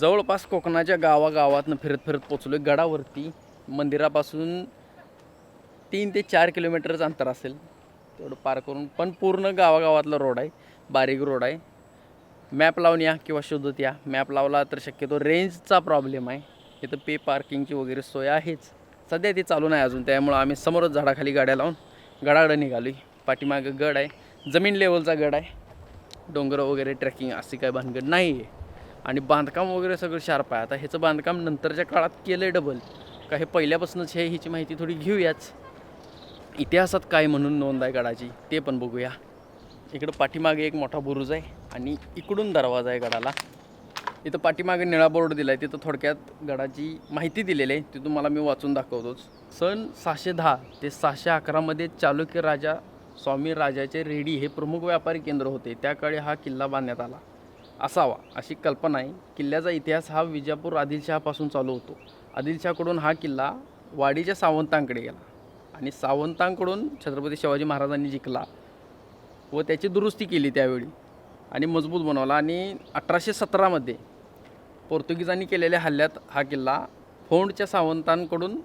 जवळपास कोकणाच्या गावागावातनं फिरत फिरत पोचलो आहे गडावरती मंदिरापासून तीन ते चार किलोमीटरचं अंतर असेल. तेवढं पार करून. पण पूर्ण गावागावातला रोड आहे. बारीक रोड आहे. मॅप लावून या किंवा शोधत या. मॅप लावला तर शक्यतो रेंजचा प्रॉब्लेम आहे. इथं पे पार्किंगची वगैरे सोय आहेच. सध्या ती चालू नाही अजून. त्यामुळं आम्ही समोरच झाडाखाली गाड्या लावून गडाकडं निघालो पाठीमागं गड आहे. जमीन लेवलचा गड आहे. डोंगर वगैरे ट्रेकिंग अशी काय भानगड नाही आहे आणि बांधकाम वगैरे सगळं शार्प आहे. आता ह्याचं बांधकाम नंतरच्या काळात केलं आहे डबल का हे पहिल्यापासूनच हे हिची माहिती थोडी घेऊयाच. इतिहासात काय म्हणून नोंद आहे गडाची ते पण बघूया. इकडं पाठीमागे एक मोठा बुरुज आहे आणि इकडून दरवाजा आहे गडाला. इथं पाठीमागे निळा बोर्ड दिला आहे तिथं थोडक्यात गडाची माहिती दिलेली आहे ती तुम्हाला मी वाचून दाखवतोच. सन सहाशे दहा ते सहाशे अकरामध्ये चालुक्य राजा स्वामी राजाचे रेडी हे प्रमुख व्यापारी केंद्र होते. त्याकाळी हा किल्ला बांधण्यात आला. असावा अशी कल्पना आहे. किल्ल्याचा इतिहास हा विजापूर आदिलशहापासून चालू होतो. आदिलशहाकडून हा किल्ला वाडीच्या सावंतांकडे गेला आणि सावंतांकडून छत्रपती शिवाजी महाराजांनी जिंकला व त्याची दुरुस्ती केली त्यावेळी आणि मजबूत बनवला. आणि अठराशे सतरामध्ये पोर्तुगीजांनी केलेल्या हल्ल्यात हा किल्ला फोंडच्या सावंतांकडून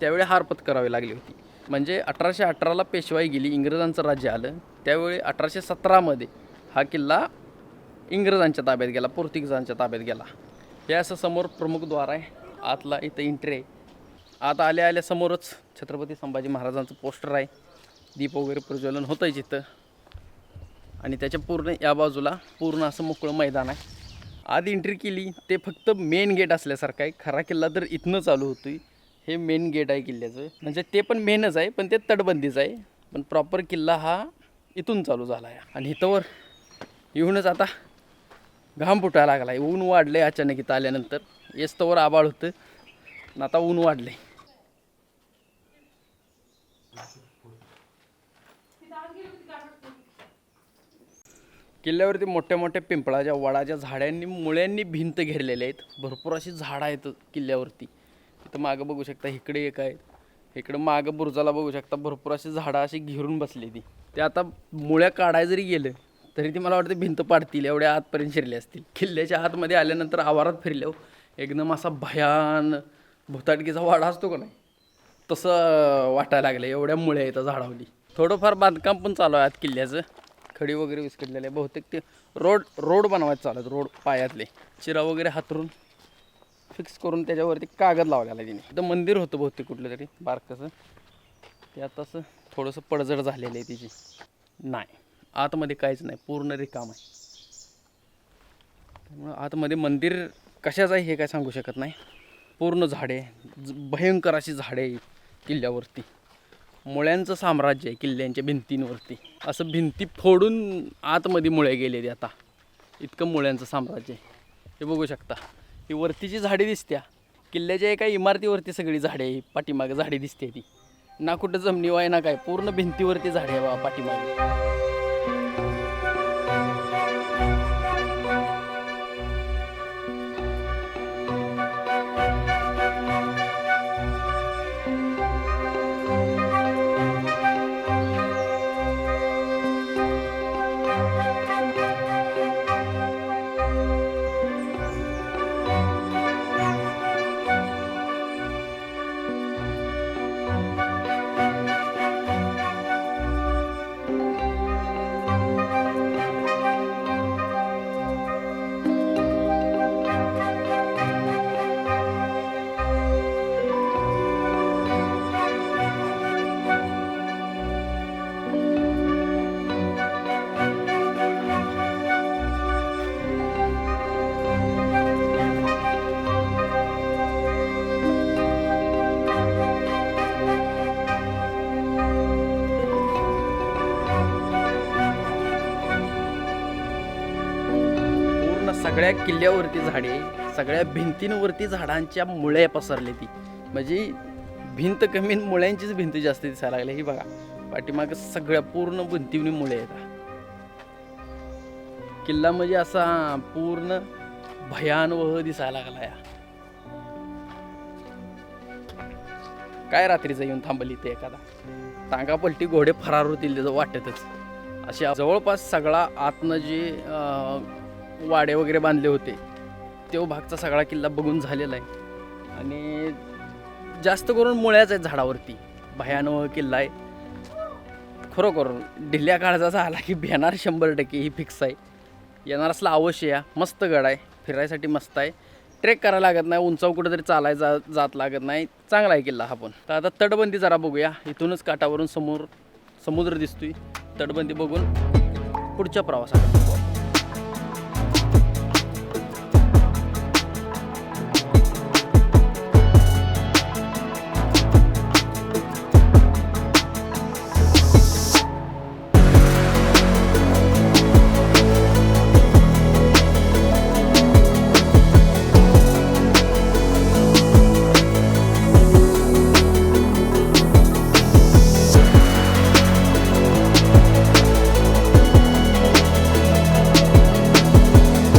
त्यावेळी हार पत्करावी लागली होती. म्हणजे अठराशे अठराला पेशवाई गेली इंग्रजांचं राज्य आलं. त्यावेळी अठराशे सतरामध्ये हा किल्ला इंग्रजांच्या ताब्यात गेला पोर्तुगीजांच्या ताब्यात गेला. हे असं समोर प्रमुख द्वार आहे. आतला इथं एंट्री आहे. आत आल्या आल्या समोरच छत्रपती संभाजी महाराजांचं पोस्टर आहे. दीप वगैरे प्रज्वलन होतं आहे जिथं. आणि त्याच्या पूर्ण या बाजूला पूर्ण असं मोकळं मैदान आहे. आधी एंट्री केली ते फक्त मेन गेट असल्यासारखं आहे. खरा किल्ला तर इथनं चालू होतोय. हे मेन गेट आहे किल्ल्याचं. म्हणजे ते पण मेनच आहे पण ते तटबंदीच आहे. पण प्रॉपर किल्ला हा इथून चालू झाला आहे आणि इथंवर येऊनच आता घाम फुटायला लागला आहे ऊन वाढलं आहे अचानक इथं आल्यानंतर. येस्तवर आबाळ होतं. आणि आता ऊन वाढलं आहे किल्ल्यावरती मोठ्या मोठ्या पिंपळाच्या वडाच्या झाडांनी मुळ्यांनी भिंत घेरलेल्या आहेत. भरपूर अशी झाडं आहेत किल्ल्यावरती. इथं मागं बघू शकता इकडे एक आहे इकडं मागं बुरजाला बघू शकता भरपूर अशी झाडं अशी घेरून बसली ती ते आता मुळ्या काढाय जरी गेलं तरी ती मला वाटतं भिंत पाडतील एवढ्या आतपर्यंत शिरले असतील. किल्ल्याच्या आतमध्ये आल्यानंतर आवारात फिरल्यावर हो. एकदम असा भयान भुताटकीचा वाडा असतो का नाही? तसं वाटायला लागलं एवढ्या मुळे येतं झाडावली. थोडंफार बांधकाम पण चालू आहे आत किल्ल्याचं. खडी वगैरे विस्कटलेले आहे बहुतेक ते रोड रोड बनवायचं चालू आहेत रोड पायातले. चिरा वगैरे हातरून फिक्स करून त्याच्यावरती कागद लावलेला तिने. इथं मंदिर होतं बहुतेक कुठलं तरी बारकंसं. ते आता असं थोडंसं पडझड झालेलं आहे तिची. नाही. आतमध्ये काहीच नाही पूर्ण रिकाम आहे. त्यामुळं आतमध्ये मंदिर कशाचं आहे हे काय सांगू शकत नाही. पूर्ण झाडे भयंकर अशी झाडे किल्ल्यावरती. मुळ्यांचं साम्राज्य आहे किल्ल्यांच्या भिंतींवरती. असं भिंती फोडून आतमध्ये मुळे गेले आता. इतकं मुळ्यांचं साम्राज्य आहे. हे बघू शकता. ही वरतीची झाडे दिसत्या. किल्ल्याच्या एका इमारतीवरती सगळी झाडे आहे पाठीमागे झाडे दिसते ती. ना कुठं जमिनी वाय ना काय. पूर्ण भिंतीवरती झाडे आहे बा पाठीमागे. सगळ्या किल्ल्यावरती झाडे सगळ्या भिंतींवरती झाडांच्या मुळ्या पसरले ती. म्हणजे भिंत कमी मुळ्यांचीच भिंत जास्त दिसायला लागली. ही बघा पाठीमागं सगळ्या पूर्ण भिंतीवनी मुळे आहेत. किल्ला म्हणजे असा पूर्ण भयानवह दिसायला लागला या काय रात्रीचं येऊन थांबली ते एखादा? टांगापलटी घोडे फरार होतील त्याचं वाटतच. अशा जवळपास सगळा आतनं जे वाडे वगैरे बांधले होते. तो भागचा सगळा किल्ला बघून झालेला आहे. आणि जास्त करून मुळ्याच आहेत झाडावरती. भयानक किल्ला आहे. खरोखर ढिल्या काळजाचा आला की भेणार शंभर टक्के ही फिक्स आहे. येणार असला अवश्य या. मस्त गड आहे. फिरायसाठी मस्त आहे. ट्रेक करायला लागत नाही. उंचाव कुठेतरी चालायचा जात लागत नाही. चांगला आहे किल्ला हा पण. तर आता तटबंदी जरा बघूया. इथूनच काठावरून समोर समुद्र दिसतोय. तटबंदी बघून पुढच्या प्रवासाला